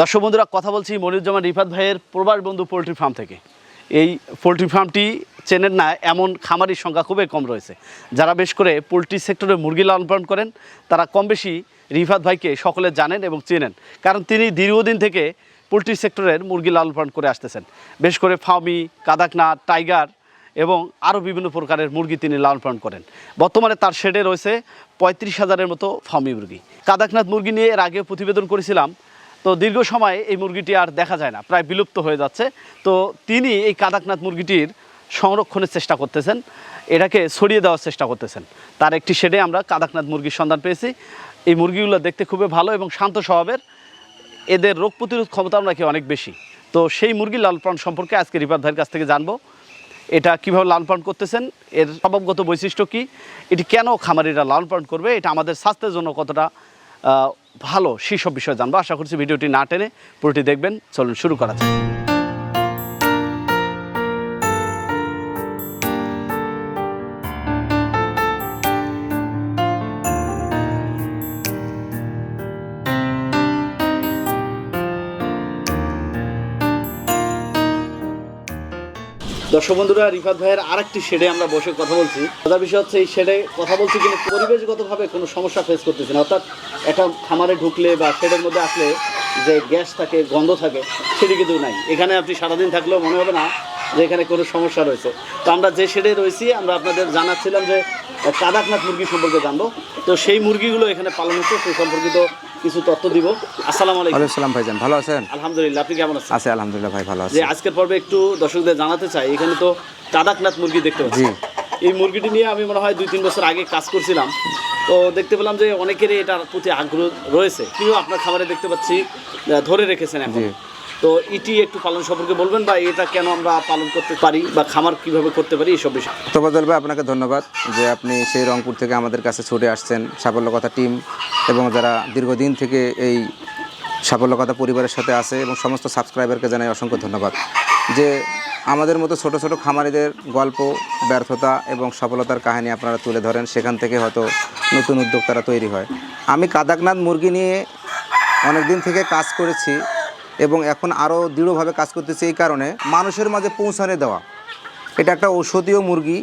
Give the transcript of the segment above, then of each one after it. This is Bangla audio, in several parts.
দর্শক বন্ধুরা, কথা বলছি মনিরুজ্জামান রিফাত ভাইয়ের প্রবাস বন্ধু পোলট্রি ফার্ম থেকে। এই পোলট্রি ফার্মটি চেনেন না, এমন খামারির সংখ্যা খুবই কম রয়েছে। যারা বেশ করে পোলট্রি সেক্টরে মুরগি লালন পালন করেন, তারা কম বেশি রিফাত ভাইকে সকলে জানেন এবং চেনেন। কারণ তিনি দীর্ঘদিন থেকে পোলট্রি সেক্টরের মুরগি লালন পালন করে আসতেছেন। বেশ করে ফার্মি কাদাকনাথ, টাইগার এবং আরও বিভিন্ন প্রকারের মুরগি তিনি লালন পালন করেন। বর্তমানে তার শেডে রয়েছে পঁয়ত্রিশ হাজারের মতো ফার্মি মুরগি। কাদাকনাথ মুরগি নিয়ে এর আগে প্রতিবেদন করেছিলাম তো দীর্ঘ সময় এই মুরগিটি আর দেখা যায় না, প্রায় বিলুপ্ত হয়ে যাচ্ছে। তো তিনি এই কাদাকনাথ মুরগিটির সংরক্ষণের চেষ্টা করতেছেন, এটাকে ছড়িয়ে দেওয়ার চেষ্টা করতেছেন। তার একটি শেডে আমরা কাদাকনাথ মুরগির সন্ধান পেয়েছি। এই মুরগিগুলো দেখতে খুবই ভালো এবং শান্ত স্বভাবের। এদের রোগ প্রতিরোধ ক্ষমতাও নাকি অনেক বেশি। তো সেই মুরগির লালন পালন সম্পর্কে আজকে রিপাত ভাইয়ের কাছ থেকে জানব। এটা কীভাবে লালন পালন করতেছেন, এর স্বভাবগত বৈশিষ্ট্য কী, এটি কেন খামারিরা লালন পালন করবে, এটা আমাদের স্বাস্থ্যের জন্য কতটা ভালো সেই সব বিষয়ে জানব। আশা করছি ভিডিওটি না টেনে পুরোটি দেখবেন। চলুন শুরু করা যাক। দর্শক বন্ধুরা, রিফাত ভাইয়ের আরেকটি শেডে আমরা বসে কথা বলছি। মজার বিষয় হচ্ছে, এই শেডে কথা বলছি কিন্তু পরিবেশগতভাবে কোনো সমস্যা ফেস করতেছে না। অর্থাৎ একটা খামারে ঢুকলে বা শেডের মধ্যে আসলে যে গ্যাস থাকে, গন্ধ থাকে, সেটি কিন্তু নাই। এখানে আপনি সারাদিন থাকলেও মনে হবে না যে এখানে কোনো সমস্যা রয়েছে। তো আমরা যে শেডে রয়েছি আমরা আপনাদের জানাচ্ছিলাম যে কাদাকনাথ মুরগি সম্পর্কে জানব। তো সেই মুরগিগুলো এখানে পালন হচ্ছে সেই সম্পর্কিত কিছু তথ্য দিব। আসসালামু আলাইকুম। ওয়ালাইকুম সালাম ভাইজান ভালো আছেন? আলহামদুলিল্লাহ আপনি কেমন আছেন? আছে আলহামদুলিল্লাহ ভাই ভালো আছে। আজকের পর্বে একটু দর্শকদের জানাতে চাই এখানে তো কাদাকনাথ মুরগি দেখতে পাচ্ছি। এই মুরগিটি নিয়ে আমি মনে হয় দুই তিন বছর আগে কাজ করছিলাম। তো দেখতে পেলাম যে অনেকেরই এটার প্রতি আগ্রহ রয়েছে। তিনিও আপনার খাবারে দেখতে পাচ্ছি ধরে রেখেছেন এখন। তো ইটি একটু পালন সম্পর্কে বলবেন বা এটা কেন আমরা পালন করতে পারি বা খামার কীভাবে করতে পারি এইসব বিষয়? তোফাজল ভাই, আপনাকে ধন্যবাদ যে আপনি সেই রংপুর থেকে আমাদের কাছে ছুটে আসছেন সাফল্য কথা টিম এবং যারা দীর্ঘদিন থেকে এই সাফল্য কথা পরিবারের সাথে আছে এবং সমস্ত সাবস্ক্রাইবারকে জানাই অসংখ্য ধন্যবাদ। যে আমাদের মতো ছোট ছোট খামারিদের গল্প, ব্যর্থতা এবং সফলতার কাহিনী আপনারা তুলে ধরেন, সেখান থেকে হয়তো নতুন উদ্যোক্তারা তৈরি হয়। আমি কাদাকনাথ মুরগি নিয়ে অনেক দিন থেকে কাজ করেছি এবং এখন আরও দৃঢ়ভাবে কাজ করতেছে এই কারণে মানুষের মাঝে পৌঁছানো দেওয়া। এটা একটা ঔষধীয় মুরগি।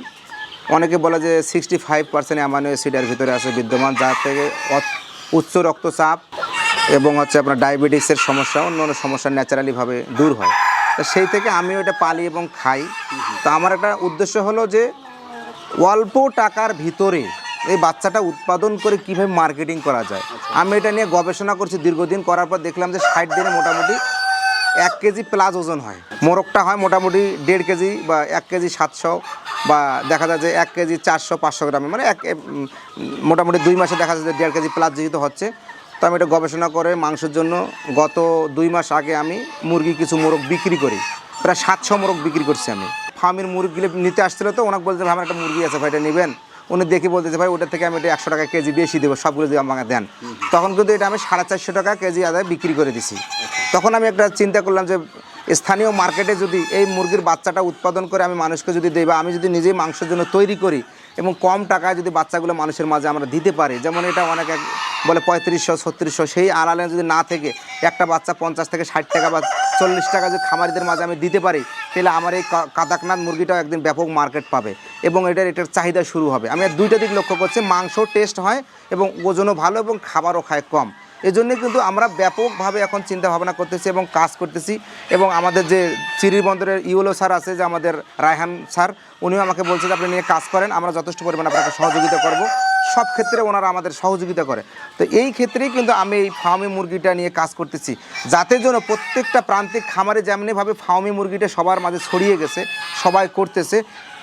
অনেকে বলে যে সিক্সটি ফাইভ পার্সেন্ট অ্যামাইনো অ্যাসিডের ভিতরে আছে বিদ্যমান, যার থেকে উচ্চ রক্তচাপ এবং হচ্ছে আপনার ডায়াবেটিসের সমস্যা অন্য অন্য সমস্যা ন্যাচারালিভাবে দূর হয়। তো সেই থেকে আমিও এটা পালি এবং খাই। তো আমার একটা উদ্দেশ্য হলো যে অল্প টাকার ভিতরে এই বাচ্চাটা উৎপাদন করে কীভাবে মার্কেটিং করা যায়। আমি এটা নিয়ে গবেষণা করছি দীর্ঘদিন করার পর দেখলাম যে ষাট দিনে মোটামুটি এক কেজি প্লাস ওজন হয়। মোরগটা হয় মোটামুটি দেড় কেজি বা এক কেজি সাতশো বা দেখা যায় যে এক কেজি চারশো পাঁচশো গ্রামে। মানে এক মোটামুটি দুই মাসে দেখা যায় যে দেড় কেজি প্লাস যেহেতু হচ্ছে। তো আমি এটা গবেষণা করে মাংসের জন্য গত দুই মাস আগে আমি মুরগি কিছু মোরগ বিক্রি করি। প্রায় সাতশো মোরগ বিক্রি করছি আমি। ফার্মের মুরগিগুলো নিতে আসছিল তো ওনাকে বলতে আমার একটা মুরগি আছে ভাই এটা নেবেন? উনি দেখে বলতেছে ভাই ওটা থেকে আমি এটা একশো টাকা কেজি বেশি দেবো সবগুলো যদি আমাকে দেন। তখন কিন্তু এটা আমি সাড়ে চারশো টাকা কেজি আদায় বিক্রি করে দিছি। তখন আমি একটা চিন্তা করলাম যে স্থানীয় মার্কেটে যদি এই মুরগির বাচ্চাটা উৎপাদন করে আমি মানুষকে যদি দেই বা আমি যদি নিজেই মাংসের জন্য তৈরি করি এবং কম টাকায় যদি বাচ্চাগুলো মানুষের মাঝে আমরা দিতে পারি যেমন এটা অনেক এক বলে পঁয়ত্রিশশো, ছত্রিশশো, সেই আড়ালে যদি না থেকে একটা বাচ্চা পঞ্চাশ থেকে ষাট টাকা বা চল্লিশ টাকা যদি খামারিদের মাঝে আমি দিতে পারি, তাহলে আমার এই কাদাকনাথ মুরগিটাও একদিন ব্যাপক মার্কেট পাবে এবং এটার এটার চাহিদা শুরু হবে। আমি দুইটা দিক লক্ষ্য করছি, মাংস টেস্ট হয় এবং ওজনও ভালো এবং খাবারও খায় কম। এজন্য কিন্তু আমরা ব্যাপকভাবে এখন চিন্তা ভাবনা করতেছি এবং কাজ করতেছি এবং আমাদের যে চিরির বন্দরের ইউলো স্যার আছে, যে আমাদের রায়হান স্যার, উনিও আমাকে বলছে যে আপনি নিয়ে কাজ করেন, আমরা যথেষ্ট পরিমাণে আপনাকে সহযোগিতা করব। সব ক্ষেত্রে ওনারা আমাদের সহযোগিতা করে। তো এই ক্ষেত্রেই কিন্তু আমি এই ফার্মি মুরগিটা নিয়ে কাজ করতেছি, যাতে জন্য প্রত্যেকটা প্রান্তিক খামারে যেমনিভাবে ফার্মি মুরগিটা সবার মাঝে ছড়িয়ে গেছে, সবাই করতেছে,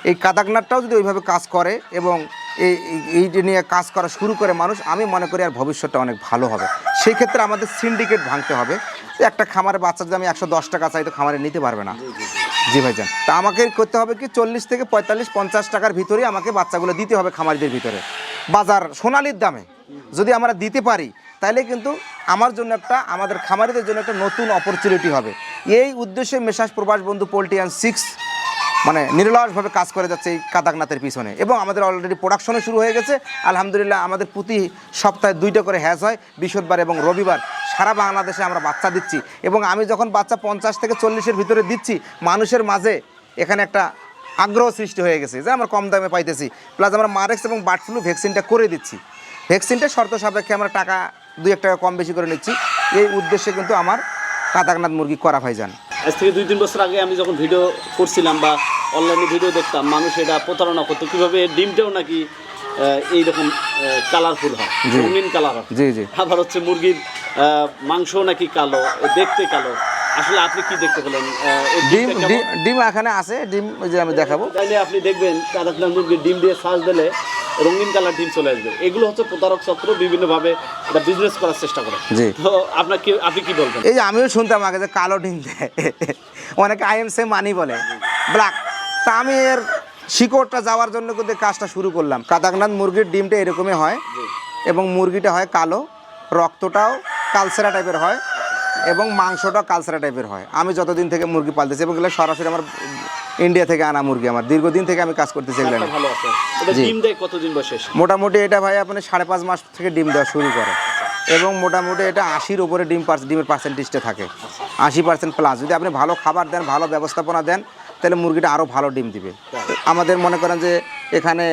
এই কাদাকনাথটাও যদি ওইভাবে কাজ করে এবং এই নিয়ে কাজ করা শুরু করে মানুষ, আমি মনে করি আর ভবিষ্যৎটা অনেক ভালো হবে। সেই ক্ষেত্রে আমাদের সিন্ডিকেট ভাঙতে হবে। একটা খামারে বাচ্চা যদি আমি একশো দশ টাকা চাই, তো খামারে নিতে পারবে না। জি ভাইজান। তা আমাকে করতে হবে কি, চল্লিশ থেকে পঁয়তাল্লিশ, পঞ্চাশ টাকার ভিতরেই আমাকে বাচ্চাগুলো দিতে হবে খামারিদের ভিতরে। বাজার সোনালির দামে। যদি আমরা দিতে পারি, তাহলে কিন্তু আমার জন্য একটা, আমাদের খামারিদের জন্য একটা নতুন অপরচুনিটি হবে। এই উদ্দেশ্যে মেসাজ প্রবাস বন্ধু পোল্ট্রি অ্যান্ড সিক্স মানে নিরলসভাবে কাজ করে যাচ্ছে এই কাদাকনাথের পিছনে। এবং আমাদের অলরেডি প্রোডাকশনও শুরু হয়ে গেছে। আলহামদুলিল্লাহ আমাদের প্রতি সপ্তাহে দুইটা করে হ্যাজ হয়, বৃহস্পতিবার এবং রবিবার। সারা বাংলাদেশে আমরা বাচ্চা দিচ্ছি। এবং আমি যখন বাচ্চা পঞ্চাশ থেকে চল্লিশের ভিতরে দিচ্ছি, মানুষের মাঝে এখানে একটা আগ্রহ সৃষ্টি হয়ে গেছে যে আমরা কম দামে পাইতেছি। প্লাস আমরা মারেক্স এবং বার্ড ফ্লু ভ্যাকসিনটা করে দিচ্ছি। ভ্যাকসিনটা শর্ত সাপেক্ষে আমরা টাকা দুই এক টাকা কম বেশি করে নিচ্ছি। এই উদ্দেশ্যে কিন্তু আমার কাদাকনাথ মুরগি করা ভাইজান। আজ থেকে দুই তিন বছর আগে আমি যখন ভিডিও করছিলাম বা অনলাইনে ভিডিও দেখতাম মানুষ এটা প্রতারণা করতো। কীভাবে ডিমটাও নাকি এইরকম কালারফুল হয় রঙিন কালার হয়। জি জি। আবার হচ্ছে মুরগির মাংস নাকি কালো দেখতে কালো। আসলে আপনি কি দেখতে পেলেন? ডিম ডিম- এখানে আছে ডিম ওই যে আমি দেখাবো। তাইলে আপনি দেখবেন কাদাকনাথ মুরগির ডিম দিয়ে সার্চ দিলে রঙিন কালার ডিম চলে আসবে। এগুলো হচ্ছে প্রতারক চক্র বিভিন্নভাবে এটা বিজনেস করার চেষ্টা করে। জি। তো আপনার কি আপনি কি বলবেন? এই যে আমিও শুনতাম আগে যে কালো ডিম দেয়। অনেকে আই এম সে মানি বলে। ব্ল্যাক তা আমি এর শিকড়টা যাওয়ার জন্য কিন্তু কাজটা শুরু করলাম। কাদাকনাথ মুরগির ডিমটা এরকমই হয় এবং মুরগিটা হয় কালো রক্তটাও কালসেরা টাইপের হয় এবং মাংসটাও কালসেরা টাইপের হয়। আমি যতদিন থেকে মুরগি পালতেছি এবং এগুলো সরাসরি আমার ইন্ডিয়া থেকে আনা মুরগি আমার দীর্ঘদিন থেকে আমি কাজ করতেছি এগুলো? মোটামুটি এটা ভাই আপনি সাড়ে পাঁচ মাস থেকে ডিম দেওয়া শুরু করে। এবং মোটামুটি এটা আশির উপরে ডিম পার্স ডিমের পার্সেন্টেজটা থাকে। আশি পার্সেন্ট প্লাস যদি আপনি ভালো খাবার দেন ভালো ব্যবস্থাপনা দেন তাহলে মুরগিটা আরও ভালো ডিম দিবে। আমাদের মনে করেন যে এখানে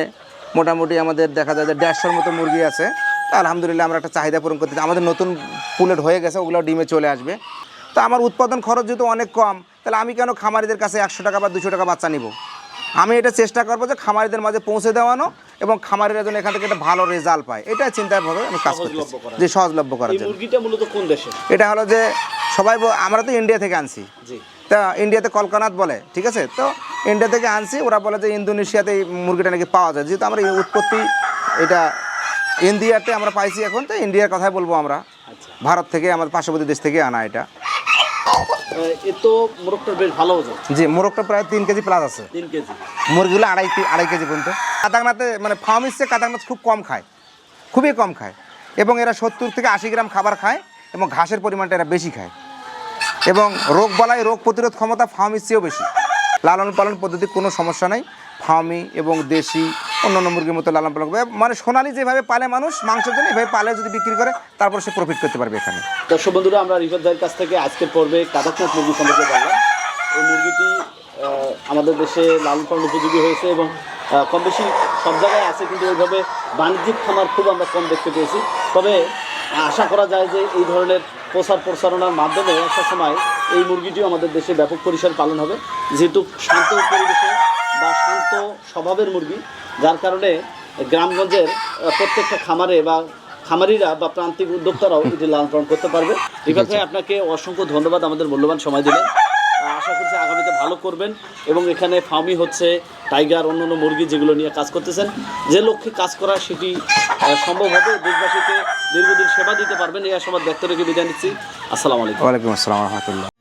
মোটামুটি আমাদের দেখা যায় যে দেড়শোর মতো মুরগি আছে। তা আলহামদুলিল্লাহ আমরা একটা চাহিদা পূরণ করতে আমাদের নতুন পুলেট হয়ে গেছে ওগুলো ডিমে চলে আসবে। তো আমার উৎপাদন খরচ যেহেতু অনেক কম তাহলে আমি কেন খামারিদের কাছে একশো টাকা বা দুশো টাকা বাচ্চা নিব? আমি এটা চেষ্টা করব যে খামারিদের মাঝে পৌঁছে দেওয়ানো এবং খামারিরা যেন এখান থেকে একটা ভালো রেজাল্ট পায়। এটা চিন্তাভাবে আমি কাজ করতেছি। সহজলভ্য করা। যে সহজলভ্য করার জন্য। কোন দেশে এটা হলো যে সবাই আমরা তো ইন্ডিয়া থেকে আনছি। তা ইন্ডিয়াতে কলকানাত বলে ঠিক আছে? তো ইন্ডিয়া থেকে আনছি ওরা বলে যে ইন্দোনেশিয়াতে এই মুরগিটা নাকি পাওয়া যায়। যেহেতু আমরা এই উৎপত্তি এটা ইন্ডিয়াতে আমরা পাইছি এখন তো ইন্ডিয়ার কথাই বলব আমরা। আচ্ছা। ভারত থেকে আমাদের পার্শ্ববর্তী দেশ থেকে আনা এটা। তো বেশ ভালো জি মোরগটা প্রায় তিন কেজি প্লাস আছে। তিন কেজি। মুরগিগুলো আড়াই আড়াই কেজি পর্যন্ত। কাতাকনাথে মানে ফার্মিসে কাতাকনাথ খুব কম খায়। খুবই কম খায়। এবং এরা সত্তর থেকে আশি গ্রাম খাবার খায় এবং ঘাসের পরিমাণটা এরা বেশি খায়। এবং রোগ বালাই রোগ প্রতিরোধ ক্ষমতা ফার্মির চেয়েও বেশি। লালন পালন পদ্ধতি কোনো সমস্যা নাই। ফার্মি এবং দেশি অন্যান্য মুরগির মতো লালন পালন। মানে সোনালি যেভাবে পালে মানুষ মাংসের জন্য এভাবে পালে যদি বিক্রি করে, তারপর সে প্রফিট করতে পারবে এখানে। দর্শক বন্ধুরা, আমরা রিফাত কাছ থেকে আজকের পর্বে কাদাকনাথ মুরগি সম্পর্কে জানলাম। এই মুরগিটি আমাদের দেশে লালন পালন উপযোগী হয়েছে এবং কম বেশি সব জায়গায় আছে, কিন্তু ওইভাবে বাণিজ্যিক খামার খুব আমরা কম দেখতে পেয়েছি। তবে আশা করা যায় যে এই ধরনের প্রচার প্রচারণার মাধ্যমে একটা সময় এই মুরগিটিও আমাদের দেশে ব্যাপক পরিসর পালন হবে। যেহেতু শান্ত পরিবেশে বা শান্ত স্বভাবের মুরগি যার কারণে গ্রামগঞ্জের প্রত্যেকটা খামারে বা খামারিরা বা প্রান্তিক উদ্যোক্তারাও এটি লালন পালন করতে পারবে। ভাই আপনাকে অসংখ্য ধন্যবাদ আমাদের মূল্যবান সময় দিলেন। আশা করছি আগামীতে ভালো করবেন এবং এখানে ফার্মি হচ্ছে, টাইগার, অন্যান্য মুরগি যেগুলো নিয়ে কাজ করতেছেন। যে লক্ষ্যে কাজ করা সেটি সম্ভব হবে। দেশবাসীকে দীর্ঘদিন সেবা দিতে পারবেন। এই আশাবাদ ব্যক্ত রেখে বিদায় নিচ্ছি। আসসালামু আলাইকুম। আসসালাম রহমতুল্লাহ।